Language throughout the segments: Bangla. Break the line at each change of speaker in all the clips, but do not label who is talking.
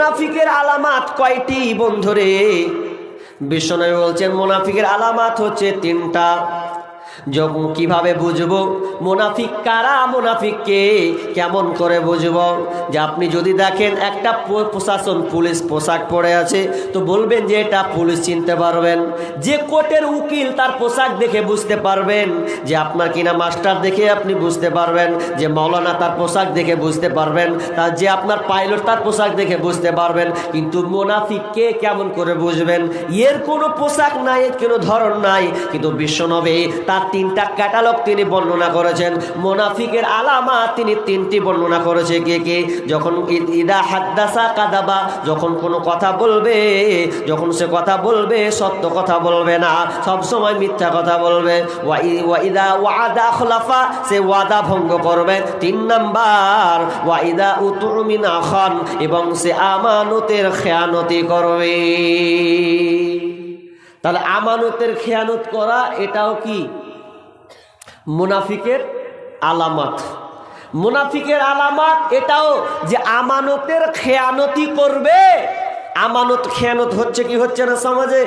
মোনাফিকের আলামাত কয়টি বন্ধুরে? বিশ্বনবী বলছেন মোনাফিকের আলামাত হচ্ছে তিনটা। যখন কীভাবে বুঝব? মোনাফিক কারা? মোনাফিককে কেমন করে বুঝব? যে আপনি যদি দেখেন একটা প্রশাসন, পুলিশ পোশাক পরে আছে, তো বলবেন যে এটা পুলিশ চিনতে পারবেন। যে কোর্টের উকিল তার পোশাক দেখে বুঝতে পারবেন। যে আপনার কিনা মাস্টার দেখে আপনি বুঝতে পারবেন। যে মৌলানা তার পোশাক দেখে বুঝতে পারবেন। তার যে আপনার পাইলট তার পোশাক দেখে বুঝতে পারবেন। কিন্তু মোনাফিককে কেমন করে বুঝবেন? এর কোনো পোশাক নাই, এর কোনো ধরন নাই। কিন্তু বিশ্বনবী তার তিনটা ক্যাটালগ তিনি বর্ণনা করেছেন। মোনাফিকের আলামা তিনি তিনটি বর্ণনা করেছে। কে কে? যখন ইদা হাদ্দাসা কাদাবা, যখন কোনো কথা বলবে, যখন সে কথা বলবে, সত্য কথা বলবে না, সব সময় মিথ্যা কথা বলবে। ওয়া- ই- ওয়াদা খোলাফা, সে ওয়াদা ভঙ্গ করবে। তিন নাম্বার ওয়াইদা উতুমিনা খান এবং সে আমানতের খেয়ানতি করবে। তাহলে আমানতের খেয়ানত করা এটাও কি? মুনাফিকের আলামত। মুনাফিকের আলামত এটাও যে আমানতের খেয়ানতি করবে। আমানত খেয়ানত হচ্ছে কি হচ্ছে না সমাজে?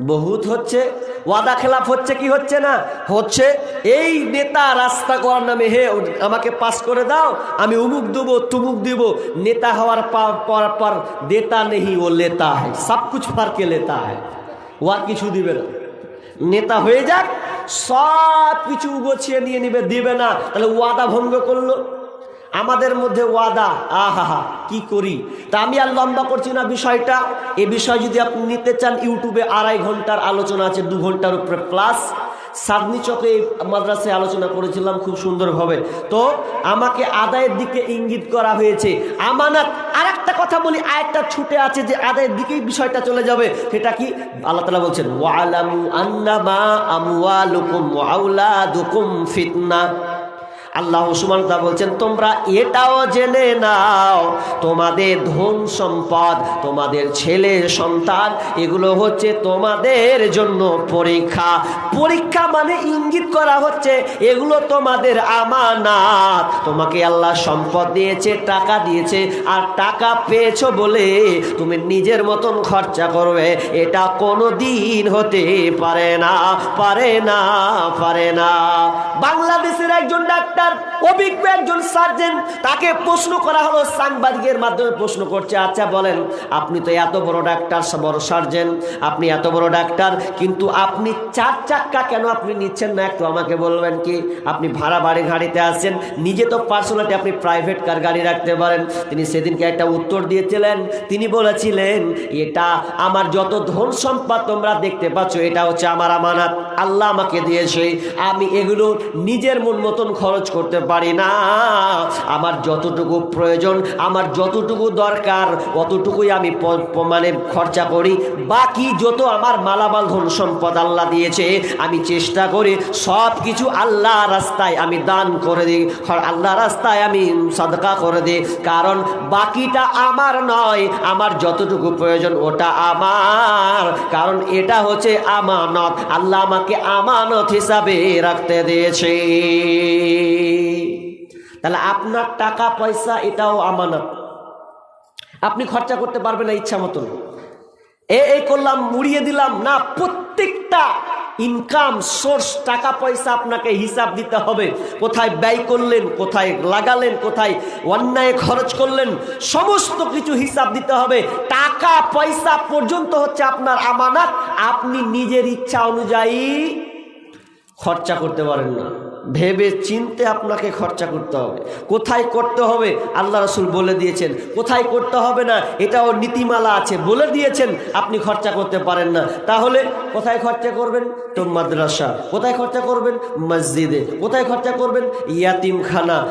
বহুত হচ্ছে। ওয়াদা খেলাফ হচ্ছে কি হচ্ছে না? হচ্ছে এই নেতা রাস্তা করার নামে, হে, আমাকে পাস করে দাও, আমি উমুক দেবো, তুমুক দেব। নেতা হওয়ার পর পর দেতা নেই ও লেতা হয়। সব কিছু ফারকে লেতা হয়। ও আর কিছু দিবে না। নেতা হয়ে যাক সব কিছু গোছিয়ে নিয়ে নিবে, দিবে না। তাহলে ওয়াদা ভঙ্গ করল। আমাদের মধ্যে ওয়াদা, আহা, কি করি? তা আমি আর লম্বা করছি না বিষয়টা। এ বিষয় যদি আপনি নিতে চান, ইউটিউবে আড়াই ঘণ্টার আলোচনা আছে, দু ঘণ্টার উপরে প্লাস সাদনি চকে এই মাদ্রাসায় আলোচনা করেছিলাম খুব সুন্দরভাবে। তো আমাকে আদায়ের দিকে ইঙ্গিত করা হয়েছে। আমানাত আর একটা কথা বলি আরেকটা ছুটে আছে যে আদায়ের দিকেই বিষয়টা চলে যাবে। সেটা কি? আল্লাহ তালা বলছেন আন্নামা আল্লাহ সুমানতা বলছেন, তোমরা এটাও জেনে নাও, তোমাদের ধন সম্পদ, তোমাদের ছেলে সন্তান, এগুলো হচ্ছে তোমাদের জন্য পরীক্ষা। পরীক্ষা মানে ইঙ্গিত করা হচ্ছে, এগুলো তোমাদের আমানাত। তোমাকে আল্লাহ সম্পদ দিয়েছে, টাকা দিয়েছে, আর টাকা পেয়েছ বলে তুমি নিজের মতন খরচা করবে। এটা কোনো দিন হতে পারে না পারে না পারে না। বাংলাদেশের একজন ডাক্তার অভিজ্ঞ একজন সার্জেন, তাকে প্রশ্ন করা হলো, সাংবাদিকের মাধ্যমে প্রশ্ন করছে আচ্ছা বলেন, আপনি তো এত বড় ডাক্তার বড় সার্জেন, আপনি এত বড় ডাক্তার, কিন্তু আপনি চার চাক্কা কেন আপনি নিচ্ছেন না? একটু আমাকে বলবেন কি? আপনি ভাড়া বাড়ি গাড়িতে আসছেন নিজে তো পার্সোনালি আপনি প্রাইভেট কার গাড়ি রাখতে পারেন। তিনি সেদিনকে একটা উত্তর দিয়েছিলেন, তিনি বলেছিলেন, এটা আমার যত ধন সম্পদ তোমরা দেখতে পাচ্ছ, এটা হচ্ছে আমার আমানাত। আল্লাহ আমাকে দিয়েছে, আমি এগুলো নিজের মন মতন খরচ করতে পারি না। আমার যতটুকু প্রয়োজন, আমার যতটুকু দরকার, অতটুকুই আমি মানে খরচা করি। বাকি যত আমার মালামাল, ধন সম্পদ আল্লাহ দিয়েছে, আমি চেষ্টা করি সব কিছু আল্লাহ রাস্তায় আমি দান করে দিই আল্লাহ রাস্তায় আমি সদকা করে দিই। কারণ বাকিটা আমার নয়, আমার যতটুকু প্রয়োজন ওটা আমার। কারণ এটা হচ্ছে আমানত, আল্লাহ আমাকে আমানত হিসাবে রাখতে দিয়েছে। তাহলে আপনার টাকা, পয়সা, এটাও আমানত। আপনি খরচা করতে পারবেন না ইচ্ছা মতন। এ এই করলাম, মুড়িয়ে দিলাম, না, প্রত্যেকটা ইনকাম সোর্স টাকা, পয়সা আপনাকে হিসাব দিতে হবে। কোথায় ব্যয় করলেন, কোথায় লাগালেন, কোথায় অন্যায় খরচ করলেন, সমস্ত কিছু হিসাব দিতে হবে। টাকা, পয়সা পর্যন্ত হচ্ছে আপনার আমানত। আপনি নিজের ইচ্ছা অনুযায়ী খরচা করতে পারেন না। ভেবে চিনতে আপনাকে খরচা করতে হবে। কোথায় করতে হবে? আল্লাহ রসুল বলে দিয়েছেন, কোথায় করতে হবে না? এটাও নীতিমালা আছে, বলে দিয়েছেন, আপনি খরচা করতে পারেন না। তাহলে কোথায় খরচা করবেন? তো মাদ্রাসা। কোথায় খরচা করবেন? মসজিদে। কোথায় খরচা করবেন? ইয়াতিমখানা।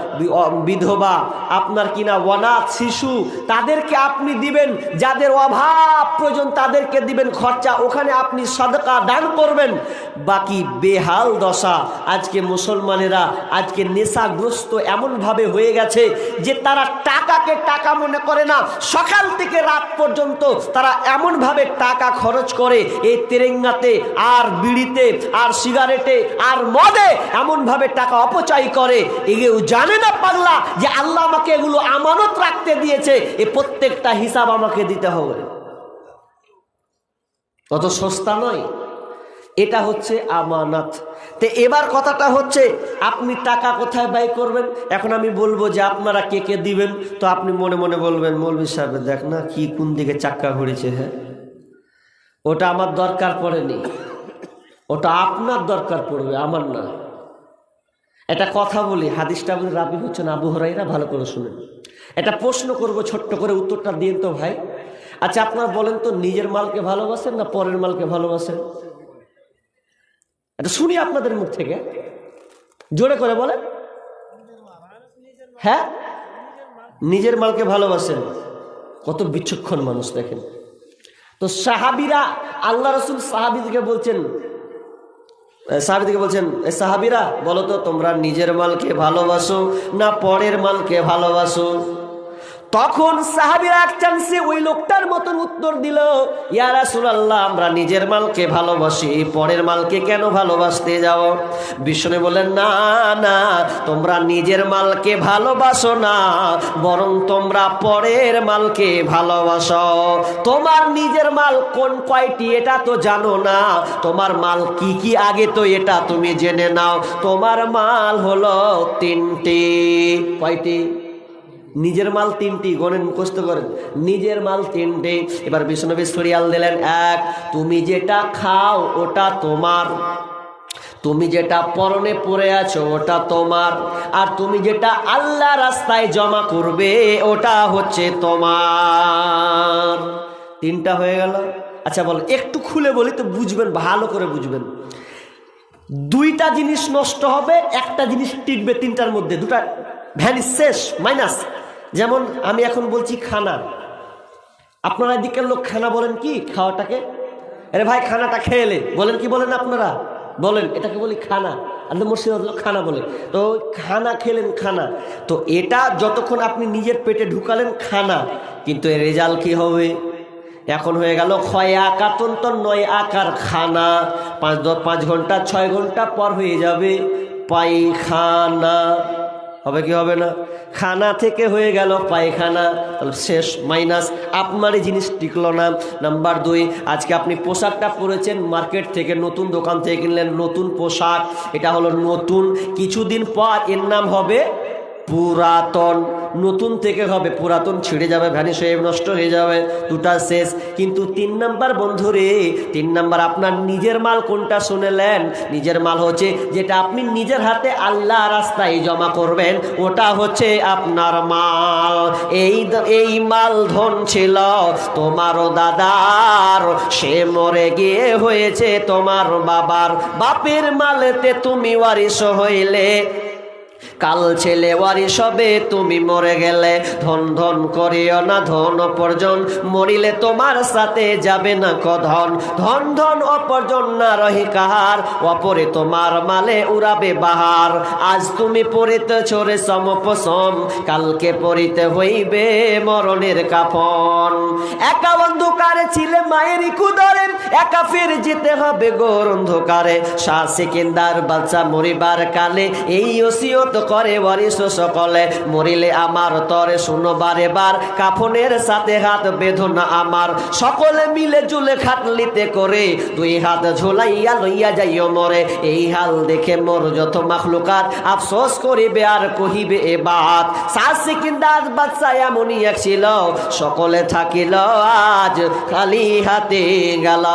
বিধবা। আপনার কিনা অনাথ, শিশু? তাদেরকে আপনি দিবেন, যাদের অভাব প্রয়োজন তাদেরকে দিবেন খরচা। ওখানে আপনি সদকা দান করবেন। বাকি বেহাল দশা। আজকে মুসলমান মুসলমানেরা আজকে নেশাগ্রস্ত এমনভাবে হয়ে গেছে যে তারা টাকাকে টাকা মনে করে না। সকাল থেকে রাত পর্যন্ত তারা এমনভাবে টাকা খরচ করে। এই তেরেঙ্গাতে আর বিড়িতে আর সিগারেটে আর মদে এমনভাবে টাকা অপচয় করে। এগুলো জানে না পাগলা যে আল্লাহ আমাকে এগুলো আমানত রাখতে দিয়েছে। এ প্রত্যেকটা হিসাব আমাকে দিতে হবে। অত সস্তা নয়। এটা হচ্ছে আমানত। তো এবার কথাটা হচ্ছে, আপনি টাকা কোথায় ব্যয় করবেন? এখন আমি বলব যে আপনারা কে কে দিবেন? তো আপনি মনে মনে বলবেন, মৌলভী সাহেব, দেখ না কি কোন দিকে চাক্কা ঘুরেছে হ্যাঁ? ওটা আমার দরকার পড়েনি। ওটা আপনার দরকার পড়বে, আমার না। একটা কথা বলি, হাদিসটা বলি, রাবি হচ্ছেন আবু হরাইরা ভালো করে শুনেন। একটা প্রশ্ন করব, ছোট্ট করে উত্তরটা দিন তো ভাই। আচ্ছা আপনার বলেন তো, নিজের মালকে ভালোবাসেন না পরের মালকে ভালোবাসেন? এটা শুনি আপনাদের মুখ থেকে। জোরে করে বলেন। হ্যাঁ? নিজের মালকে ভালোবাসেন। কত বিচক্ষণ মানুষ, দেখেন। তো সাহাবিরা, আল্লাহ রসুল সাহাবিদিকে বলছেন সাহাবিদিকে বলছেন, "এ সাহাবিরা, বলো তো তোমরা নিজের মালকে ভালোবাসো না পরের মালকে ভালোবাসো? তখন সাহাবিরা এক চান্সে ওই লোকটার মতন উত্তর দিল, ইয়া রাসূলুল্লাহ, আমরা নিজের মালকে ভালোবাসি, পরের মালকে কেন ভালোবাসতে যাও? বিষ্ণু বলেন না না, তোমরা নিজের মালকে ভালোবাসো না, বরং তোমরা পরের মালকে ভালোবাসো। তোমার নিজের মাল কোন কয়টি এটা তো জানো না, তোমার মাল কি কি আগে তো এটা তুমি জেনে নাও। তোমার মাল হলো তিনটি। কয়টি? নিজের মাল তিনটি গণেন মুখস্থ করেন। নিজের মাল তিনটি। এবার বিষ্ণবী সরিয়াল দিলেন, এক, তুমি যেটা খাও ওটা তোমার। তুমি যেটা পরনে পরে আছো ওটা তোমার। আর তুমি যেটা আল্লাহ রাস্তায় জমা করবে ওটা হচ্ছে তোমার। তিনটা হয়ে গেল। আচ্ছা বল, একটু খুলে বলি তো বুঝবেন, ভালো করে বুঝবেন। দুইটা জিনিস নষ্ট হবে, একটা জিনিস টিকবে তিনটার মধ্যে। দুটা ভ্যানিস শেষ, মাইনাস। যেমন আমি এখন বলছি খানা। আপনারা এদিকের লোক খানা বলেন কি খাওয়াটাকে? আরে ভাই, খানাটা খেয়েলে বলেন কি বলেন আপনারা? বলেন, এটাকে বলি খানা। আমাদের মুর্শিদাবাদ লোক খানা বলে। তো খানা খেলেন খানা। তো এটা যতক্ষণ আপনি নিজের পেটে ঢুকালেন খানা, কিন্তু এর রেজাল্ট কি হবে? এখন হয়ে গেল ক্ষয় আকাতন তো নয় আকার খানা। পাঁচ দশ পাঁচ ঘণ্টা, ছয় ঘণ্টা পর হয়ে যাবে পায়খানা। হবে কি হবে না? খানা থেকে হয়ে গেল পায়খানা। তাহলে শেষ, মাইনাস। আপনার এই জিনিস টিকলো না। নাম্বার দুই, আজকে আপনি পোশাকটা পরেছেন মার্কেট থেকে, নতুন দোকান থেকে কিনলেন নতুন পোশাক। এটা হলো নতুন। কিছুদিন পর এর নাম হবে পুরাতন। নতুন থেকে হবে, পুরাতন ছিঁড়ে যাবে, ভ্যানিশ হয়ে নষ্ট হয়ে যাবে, দুটা শেষ। কিন্তু তিন নাম্বার বন্ধু রে, তিন নাম্বার আপনার নিজের মাল কোনটা শুনেলেন? নিজের মাল হচ্ছে যেটা আপনি নিজের হাতে আল্লাহ রাস্তায় জমা করবেন, ওটা হচ্ছে আপনার মাল। এই এই মাল ধন ছিল তোমারও দাদার, সে মরে গিয়ে হয়েছে তোমার বাবার। বাপের মালেতে তুমি ওয়ারিস হইলে। কাল ছেলে ওয়ারি সবে তুমি মরে গেলে ধন ধন করিও না, ধন অপর্জন মরিলে তোমার সাথে যাবে না কধন। ধন ধন অপর্জন না রহি কাহার, অপরে তোমার মালে উড়াবে বাহার। আজ তুমি পড়িতে চোরে সমপসম, কালকে পড়িতে হইবে মরণের কাফন। একা অন্ধকারে ছিলে মায়ের কুদরে, একা ফির যেতে হবে গোর অন্ধকারে। শাহ সিকিন্দার বাচ্চা মরিবার কালে এই ওসিয়ত করে ওয়ারিস সকলে, মরিলে আমার তরে শুনো বারে বার, কাফনের সাথে হাত বেঁধো না আমার। সকলে মিলে জুলে খাটলিতে করে, দুই হাত ঝোলাইয়া লইয়া যাইও মরে। এই হাল দেখে মোর যত মাখলুকাত, আফসোস করিবে আর কহিবে এ বাত। শাহ সিকিন্দার বাচ্চা এমনই এক ছিল, সকলে থাকিল, আজ খালি হাতে গেল।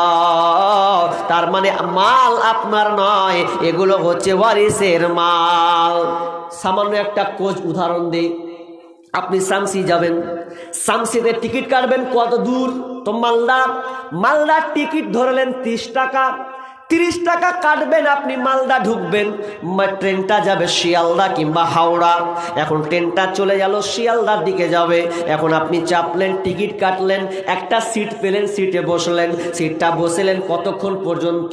তার মানে মাল আপনার নয়, এগুলো হচ্ছে ওয়ারিসের মাল। সামান্য একটা কোচ উদাহরণ দিই। আপনি সামসি যাবেন। সামসিতে টিকিট কাটবেন কত দূর? তো মালদা মালদার টিকিট ধরলেন তিরিশ টাকা। তিরিশ টাকা কাটবেন, আপনি মালদা ঢুকবেন। ট্রেনটা যাবে শিয়ালদা কিংবা হাওড়া। এখন ট্রেনটা চলে গেল, শিয়ালদার দিকে যাবে। এখন আপনি চাপলেন, টিকিট কাটলেন, একটা সিট পেলেন, সিটে বসলেন। সিটটা বসলেন কতক্ষণ পর্যন্ত?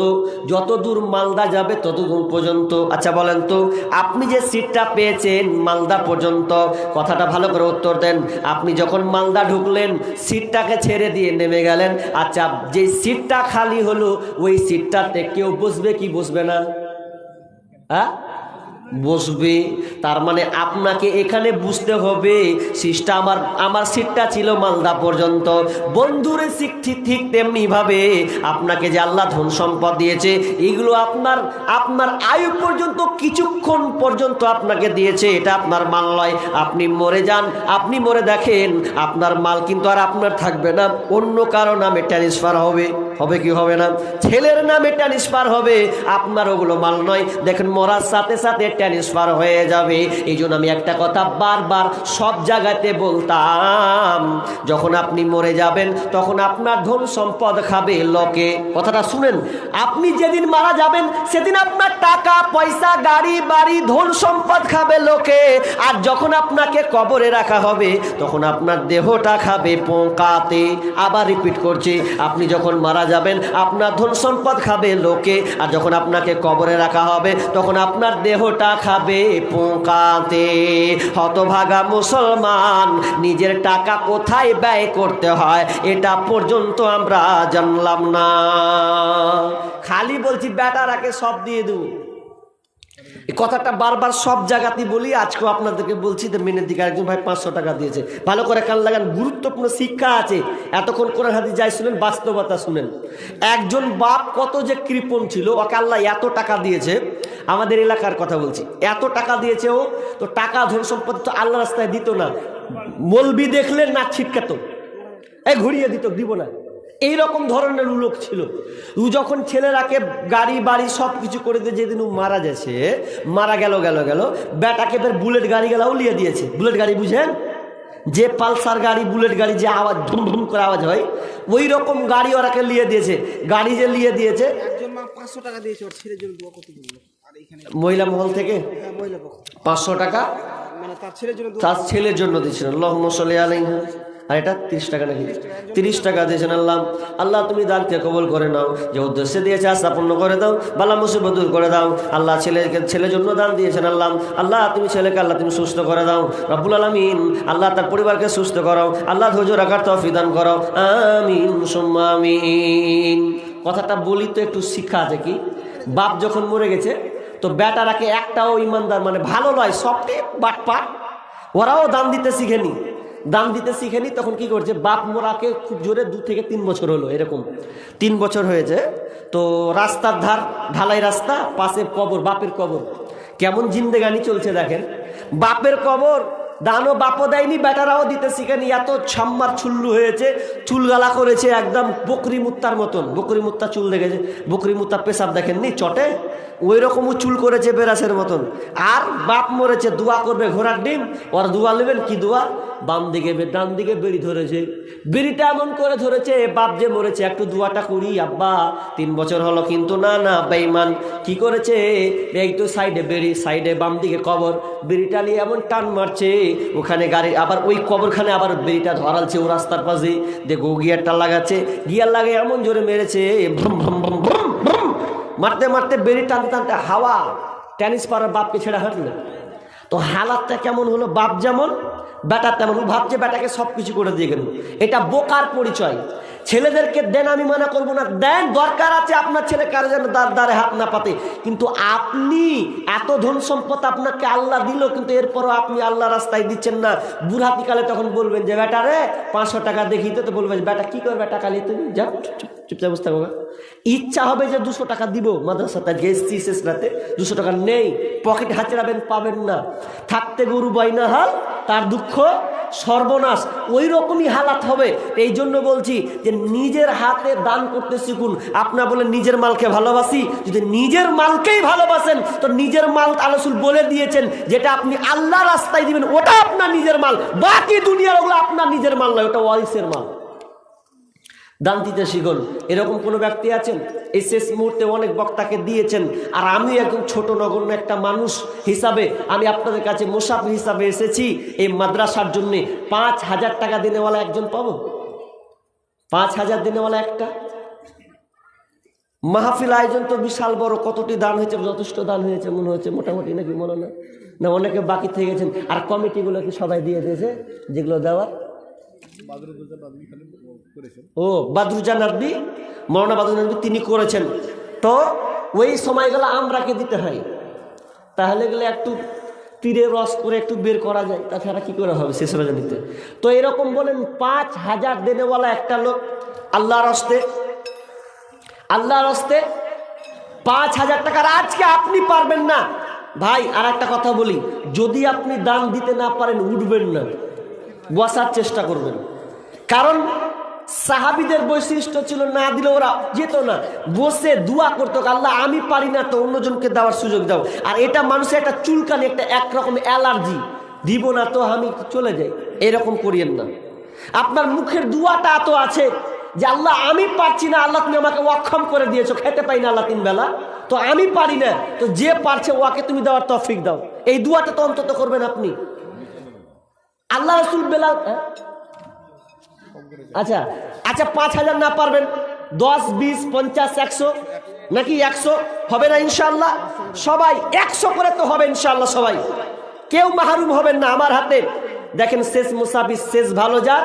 যত দূর মালদা যাবে, তত দূর পর্যন্ত। আচ্ছা বলেন তো, আপনি যে সিটটা পেয়েছেন মালদা পর্যন্ত, কথাটা ভালো করে উত্তর দেন। আপনি যখন মালদা ঢুকলেন, সিটটাকে ছেড়ে দিয়ে নেমে গেলেন। আচ্ছা যে সিটটা খালি হলো, ওই সিটটাতে কেউ বসবে কি বসবে না? হ্যাঁ? বসবে তার মানে আপনাকে এখানে বুঝতে হবে সিটটা আমার আমার সিটটা ছিল মালদা পর্যন্ত। বন্ধুরে ঠিক ঠিক তেমনি ভাবে আপনাকে যে আল্লাহ ধন সম্পদ দিয়েছে, এগুলো আপনার আপনার আয়ু পর্যন্ত, কিছুক্ষণ পর্যন্ত আপনাকে দিয়েছে, এটা আপনার মাল নয়। আপনি মরে যান, আপনি মরে দেখেন, আপনার মাল কিন্তু আর আপনার থাকবে না, অন্য কারও নামে ট্রান্সফার হবে। হবে কি হবে না? ছেলের নামে ট্রান্সফার হবে, আপনার ওগুলো মাল নয়। দেখেন মরার সাথে সাথে ট্রান্সফার হয়ে যাবে। এই জন্য আমি একটা কথা বারবার সব জায়গাতে বলতাম, যখন আপনি মরে যাবেন, তখন আপনার ধন সম্পদ খাবে লোকে। কথাটা শুনেন, আপনি যেদিন মারা যাবেন, সেদিন আপনার টাকা, পয়সা, গাড়ি, বাড়ি, ধন সম্পদ খাবে লোকে। আর যখন আপনাকে কবরে রাখা হবে, তখন আপনার দেহটা খাবে পোকাতে। আবার রিপিট করছি, আপনি যখন মারা যাবেন, আপনার ধন সম্পদ খাবে লোকে। আর যখন আপনাকে কবরে রাখা হবে, তখন আপনার দেহটা খাবে পোকাতে হতভাগা মুসলমান, নিজের টাকা কোথায় ব্যয় করতে হয়, এটা পর্যন্ত আমরা জানলাম না। খালি বলছি ব্যাটারাকে সব দিয়ে দেবো। এই কথাটা বারবার সব জায়গাতেই বলি, আজকেও আপনাদেরকে বলছি যে মেনের দিকে একজন ভাই পাঁচশো টাকা দিয়েছে। ভালো করে কান লাগান, গুরুত্বপূর্ণ শিক্ষা আছে। এতক্ষণ করে হাতে যাই শুনেন, বাস্তবতা শুনেন। একজন বাপ কত যে কৃপণ ছিল, ওকে আল্লাহ এত টাকা দিয়েছে, আমাদের এলাকার কথা বলছি, এত টাকা দিয়েছে ও, তো টাকা ধন সম্পদ তো আল্লাহ রাস্তায় দিত না। মলবি দেখলে না ছিটকাত। এই ঘুরিয়ে দিত, দিব না। এই রকম ধরনের লোক ছিল। ও যখন ছেলেরাকে গাড়ি বাড়ি সব কিছু করে দিয়ে যেদিন ও মারা গেছে মারা গেল গেল গেল বেটাকে ফের বুলেট গাড়ি গেলাও লিয়ে দিয়েছে। বুলেট গাড়ি বুঝেন? যে পালসার গাড়ি বুলেট গাড়ি যে আওয়াজ ধুম ধুম করে আওয়াজ হয় ওই রকম গাড়ি ওরাকে লিয়ে দিয়েছে। গাড়ি যে লিয়ে দিয়েছে
একজন মা পাঁচশো টাকা দিয়েছে ওর ছেলের জন্য দোয়া করতে বলল আর এইখানে
মহিলা মহল থেকে?
হ্যাঁ
পাঁচশো টাকা?
মানে তার ছেলের জন্য দোয়া
তার ছেলের আর এটা তিরিশ টাকা নাকি? তিরিশ টাকা দিয়েছেন আল্লাহ আল্লাহ, তুমি দানকে কবল করে নাও। যে উদ্দেশ্যে দিয়েছে পূর্ণ করে দাও। বালা মুসিবত দূর করে দাও। আল্লাহ ছেলেকে, ছেলের জন্য দান দিয়েছেন আল্লাহ আল্লাহ, তুমি ছেলেকে, আল্লাহ, তুমি সুস্থ করে দাও। রব্বুল আলমিন, আল্লাহ, তার পরিবারকে সুস্থ করো আল্লাহ, ধৈর্য রাখার তৌফিক দান করো আমিন, সুম্মা কথাটা বলি তো একটু শিক্ষা আছে কি? বাপ যখন মরে গেছে, তো বেটারাকে একটাও ইমানদার মানে ভালো নয় সবটি বাটপাট ওরাও দান দিতে শিখেনি। দান দিতে শিখেনি তখন কি করছে, বাপ মোরাকে খুব জোরে দু থেকে তিন বছর হলো, এরকম। তিন বছর হয়েছে, তো রাস্তার ধার, ঢালাই রাস্তা, পাশে কবর, বাপের কবর। কেমন জিন্দেগানি চলছে দেখেন। বাপের কবর, দানও বাপও দেয়নি, বেটারাও দিতে শিখেনি এত ছাম্মার চুল্লু হয়েছে, চুলগালা করেছে একদম বকরি মুত্তার মতন। বকরি মুত্তা চুল দেখেছে বকরি মুত্তা পেশাব দেখেননি, চটে? ওই রকমও চুল করেছে বেরাসের মতন। আর বাপ মরেছে, দোয়া করবে ঘোড়ার ডিম। ওর দোয়া নেবেন, কি দোয়া? বাম দিকে ডান দিকে বেড়ি ধরেছে। বেড়িটা এমন করে ধরেছে বাপ যে মরেছে, একটু দোয়াটা করি, আব্বা, তিন বছর হলো কিন্তু না না বেইমান কি করেছে? এই তো সাইডে বেড়ি, সাইডে বাম দিকে কবর। বেড়িটা নিয়ে এমন টান মারছে, ওখানে গাড়ি, আবার ওই কবরখানে আবার বেড়িটা ধরালছে ও রাস্তার পাশে। দেখো গিয়ারটা লাগাচ্ছে, গিয়ার লাগে এমন জোরে মেরেছে ভ্রম ভ্রম ভ্রম ভ্রম। মারতে মারতে বেড়ি টানতে টানতে হাওয়া টেনিস পাড়ার বাপকে ছেড়ে হাঁটলে। তো হালাতটা কেমন হলো? বাপ যেমন, বেটা তেমন। ভাবছে, বেটাকে সব কিছু করে দিয়ে গেল এটা বোকার পরিচয়। ছেলেদেরকে দেন আমি মানা করব না। দেন দরকার আছে আপনার ছেলে কারও যেন দাঁড় দ্বারে হাত না পাতে। কিন্তু আপনি এত ধন সম্পদ আপনাকে আল্লাহ দিল, কিন্তু এরপরও আপনি আল্লাহ রাস্তায় দিচ্ছেন না। বুড়াতিকালে তখন বলবেন যে, বেটা রে, পাঁচশো টাকা দেখিতে তো বলবেন বেটা, কি করবে টাকা নিয়ে তুমি চুপ চুপচাপ থাকো গা। ইচ্ছা হবে যে দুশো টাকা দিব। মাদ্রাসাতে গেছি শেষ রাতে। দুশো টাকা নেই। পকেট হাঁচড়াবেন পাবেন না। থাকতে গরু বাইনা হাল, তার দুঃখ সর্বনাশ। ওই রকমই হালাত হবে। এই জন্য বলছি যে নিজের হাতে দান করতে শিখুন। আপনার বলে নিজের মালকে ভালোবাসি। যদি নিজের মালকেই ভালোবাসেন, তো নিজের মাল আলসুল বলে দিয়েছেন, যেটা আপনি আল্লাহ রাস্তায় দিবেন, ওটা আপনার নিজের মাল। বাকি দুনিয়ার ওগুলো আপনার নিজের মাল নয়, ওটা ওয়ারিসের মাল। দান দিতে শিখুন এরকম কোনো ব্যক্তি আছেন? এই শেষ মুহূর্তে অনেক বক্তাকে দিয়েছেন, আর আমি একদম ছোট নগণ্য একটা মানুষ হিসাবে আমি আপনাদের কাছে মুসাফির হিসাবে এসেছি। এই মাদ্রাসার জন্যে পাঁচ হাজার টাকা দিনেওয়ালা একজন পাবো? পাঁচ হাজার দিনেওয়ালা একটা? মাহফিল আয়োজন তো বিশাল বড়, কতটি দান হয়েছে? যথেষ্ট দান হয়েছে, মনে হচ্ছে মোটামুটি নাকি মনে না? না, অনেকে বাকি থেকে গেছেন। আর কমিটিগুলো কি সবাই দিয়ে দিয়েছে, যেগুলো দেওয়ার। ও বাদরুজা নাদবি? মৌলানা বাদরুজা নাদবি তিনি করেছেন। তো ওই সময়গুলো আমরাকে দিতে হয়। তাহলে গেলে একটু তীরে রস করে একটু বের করা যায়। তাছাড়া কি করে হবে শেষ রজনীতে তো এরকম বলেন পাঁচ হাজার দেনেওয়ালা একটা লোক আল্লাহর হস্তে আল্লাহর হস্তে পাঁচ হাজার টাকার আজকে আপনি পারবেন না। ভাই আর একটা কথা বলি। যদি আপনি দান দিতে না পারেন, উঠবেন না। বসার চেষ্টা করবেন। কারণ সাহাবিদের বৈশিষ্ট্য ছিল না দিলে ওরা যেত না। বসে দোয়া করতো, আল্লাহ, আমি পারি না তো অন্যজনকে দেওয়ার সুযোগ দাও। আর এটা মানুষের একটা চুলকানি, একটা একরকম অ্যালার্জি। দিব না তো, আমি চলে যাই। এরকম করিয়েন না। আপনার মুখের দুয়াটা এত আছে যে, আল্লাহ, আমি পারছি না, আল্লাহ, তুমি আমাকে অক্ষম করে দিয়েছ, খেতে পাই না আল্লাহ, তিন বেলা। তো আমি পারি না, তো যে পারছে, ওকে তুমি দেওয়ার তফিক দাও। এই দুয়াটা তো অন্তত করবেন আপনি। আল্লাহ রসুল বেলাল হ্যাঁ? আচ্ছা আচ্ছা পাঁচ হাজার না পারবেন। দশ বিশ পঞ্চাশ একশো নাকি একশো? হবে না ইনশাল্লাহ সবাই একশো করে তো হবে ইনশাল্লাহ সবাই। কেউ মাহরুম হবেন না আমার হাতে। দেখেন শেষ মুসাফির শেষ ভালো যার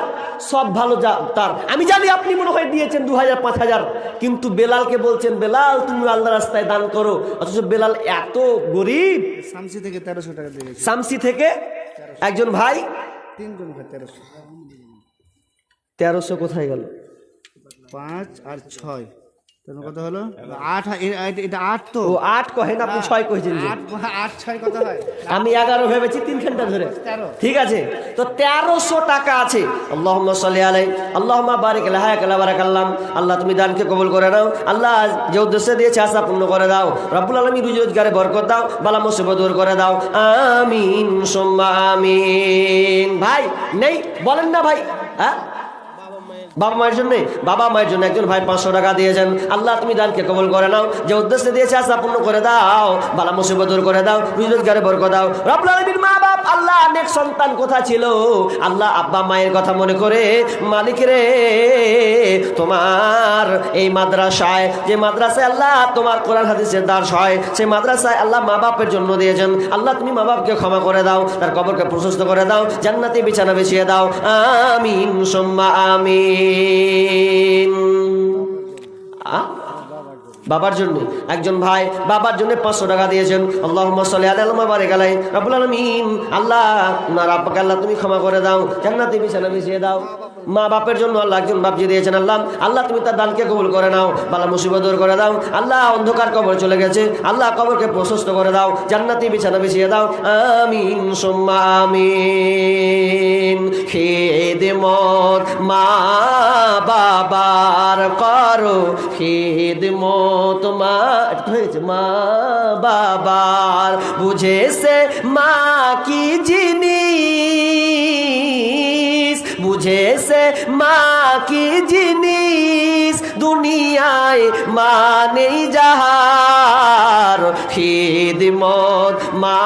সব ভালো যা তার। আমি জানি আপনি মনে হয় দিয়েছেন দু হাজার পাঁচ হাজার কিন্তু বেলালকে বলছেন বেলাল তুমি আল্লাহ রাস্তায় দান করো। অথচ বেলাল এত গরিব।
শামসি থেকে তেরোশো টাকা দিয়ে
শামসি থেকে একজন ভাই
তিনজন ভাই তেরোশো।
তেরোশো কোথায় গেল?
পাঁচ আর ছয়। কত হলো? আট এটা আট তো।
ও আট কহেন আপনি ছয় কহেছেন
আট আট ছয় কত হয়?
আমি এগারো ভেবেছি তিন ঘণ্টা ধরে। ঠিক আছে? তো তেরোশো টাকা আছে। আল্লাহ সাল্লি আলাই আল্লাহ বারিক লাহায়াকাল্লাহ বারাকাল্লাম। আল্লাহ তুমি দানকে কবুল করে নাও। আল্লাহ যে উদ্দেশ্যে দিয়েছে আশা পূর্ণ করে দাও। রব্বুল আলমী রুজি রোজগারে বরকত দাও বালা মুসিবত দূর করে দাও। আমিন সোম্মা আমিন। ভাই নেই বলেন না ভাই হ্যাঁ? বাবা মায়ের জন্য, বাবা মায়ের জন্য একজন ভাই পাঁচশো টাকা দিয়েছেন আল্লাহ, তুমি দানকে কবল করে নাও। যে উদ্দেশ্যে দিয়েছে, আশা পূর্ণ করে দাও। বালা মুসিবত দূর করে দাও রোজগারে বরক দাও। রব্বুল মা বাপ, আল্লাহ অনেক সন্তান কোথা ছিল? আল্লাহ আব্বা মায়ের কথা মনে করে, মালিক রে, তোমার এই মাদ্রাসায়, যে মাদ্রাসায় আল্লাহ তোমার কোরআন হাদিসের দাস হয়, সেই মাদ্রাসায় আল্লাহ মা বাপের জন্য দিয়েছেন আল্লাহ, তুমি মা বাপকে ক্ষমা করে দাও, তার কবরকে প্রশস্ত করে দাও, জান্নাতি বিছানা বিছিয়ে দাও। আমিন, সোম্মা আমিন। বাবার জন্য। একজন ভাই বাবার জন্য পাঁচশো টাকা দিয়েছেন। আল্লাহ আল্লাহ আল্লাহ তুমি ক্ষমা করে দাও। জান্নাতি বিছানা বিছিয়ে দাও। মা বাপের জন্য আল্লাহ একজন বাপ দিয়ে দিয়েছেন আল্লাহ আল্লাহ তুমি তার দানকে কবুল করে নাও, বালা মুসিবত দূর করে দাও, আল্লাহ অন্ধকার কবর চলে গেছে, আল্লাহ কবরকে প্রশস্ত করে দাও, জান্নাতি বিছানা বিছিয়ে দাও, আমিন, সোম্মা আমিন। খেদমত মা বাবার করো খেদমত মা তো মা বাবার বুঝেছে মা কি জিনিস? দুনিয়ায় মানে যাহার খিদমত মা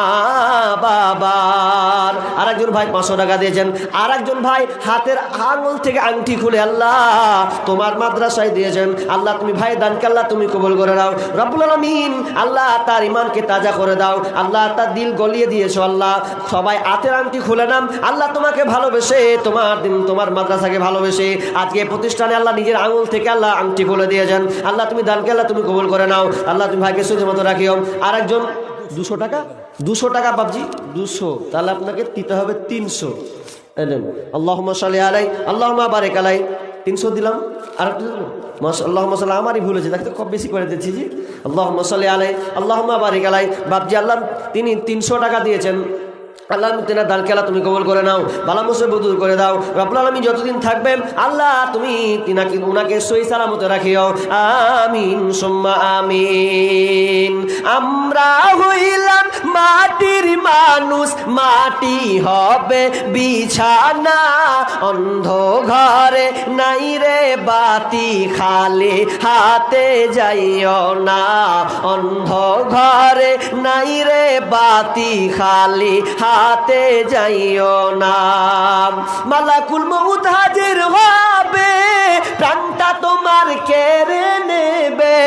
বাবার। আর একজন ভাই পাঁচশো টাকা দিয়েছেন। আর একজন ভাই হাতের আঙুল থেকে আংটি খুলে আল্লাহ, তোমার মাদ্রাসায় দিয়েছেন। আল্লাহ, তুমি ভাই দানকে আল্লাহ, তুমি কবল করে দাও রব্বুল আলমিন, আল্লাহ তার ইমানকে তাজা করে দাও। আল্লাহ তার দিল গলিয়ে দিয়েছ, আল্লাহ। সবাই হাতের আংটি খুলে নাম। আল্লাহ তোমাকে ভালোবেসে, তোমার দিন, তোমার মাদ্রাসাকে ভালোবেসে, আজকে প্রতিষ্ঠানে আল্লাহ নিজের আঙুল থেকে আল্লাহ আংটি খুলে দিয়েছেন। আল্লাহ, তুমি দানকে আল্লাহ, তুমি কবল করে নাও। আল্লাহ, তুমি ভাইকে সুযোগ মতো রাখিও। আর একজন দুশো টাকা? দুশো টাকা পাবজি? দুশো। তাহলে আপনাকে দিতে হবে তিনশো। এলেন আল্লাহ সালে আলাই আল্লাহ বারেক আলাই তিনশো দিলাম। আর একটু আল্লাহ মশাল্লাহ আমারই ভুল হয়েছে। দেখতে কম বেশি করে দিচ্ছি, জি। আল্লাহ মশাল্লাহ আলাই আল্লাহ বারেক আলাই বাবজি আল্লাহ, তিনি তিনশো টাকা দিয়েছেন। আল্লাহ তেনা দান খেলা তুমি কবল করে নাও, বালা মুসে বদুর করে দাও। রব্বুল আলমী যতদিন থাকবেন আল্লাহ তুমি তিনাকে, উনাকে সই সালামতে রাখিও। আমিন, সুম্মা আমিন। আমরা হইলাম মাটির মানুষ, মাটি হবে বিছানা। অন্ধ ঘরে নাই রে বাতি, খালি হাতে যাইও না। অন্ধ ঘরে নাই রে বাতি, খালি হাতে যাইও না। মালাকুল মউত হাজির হবে, প্রাণটা তোমার কেড়ে নেবে।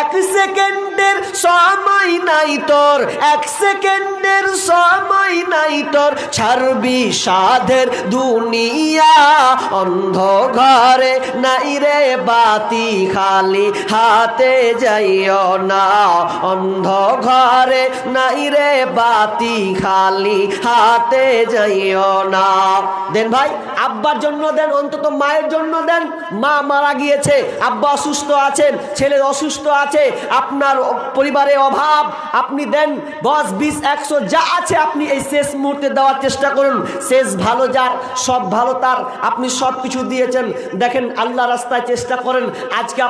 এক সেকেন্ডের সময় নাই তোর, এক সেকেন্ডের সময় নাই তোর। ছাড়বি সাধের দুনিয়া অন্ধ ঘরে নাই রে বাতি খালি। হাতে যাইও না অন্ধ ঘরে নাই রে বাতি খালি। হাতে যাইও না। দেন ভাই, আব্বার জন্য দেন, অন্তত মায়ের জন্য দেন। মা মারা গিয়েছে, আব্বা অসুস্থ আছেন, ছেলে অসুস্থ আছে, আপনার পরিবারে অভাব, আপনি দেন দশ, বিশ, একশো, যা আছে আপনি এই শেষ মুহূর্তে দেওয়ার চেষ্টা করুন। শেষ ভালো যার, সব ভালো তার, আপনি সব কিছু দিয়েছেন। দেখেন আল্লাহ রাস্তায় চেষ্টা করেন, আজকে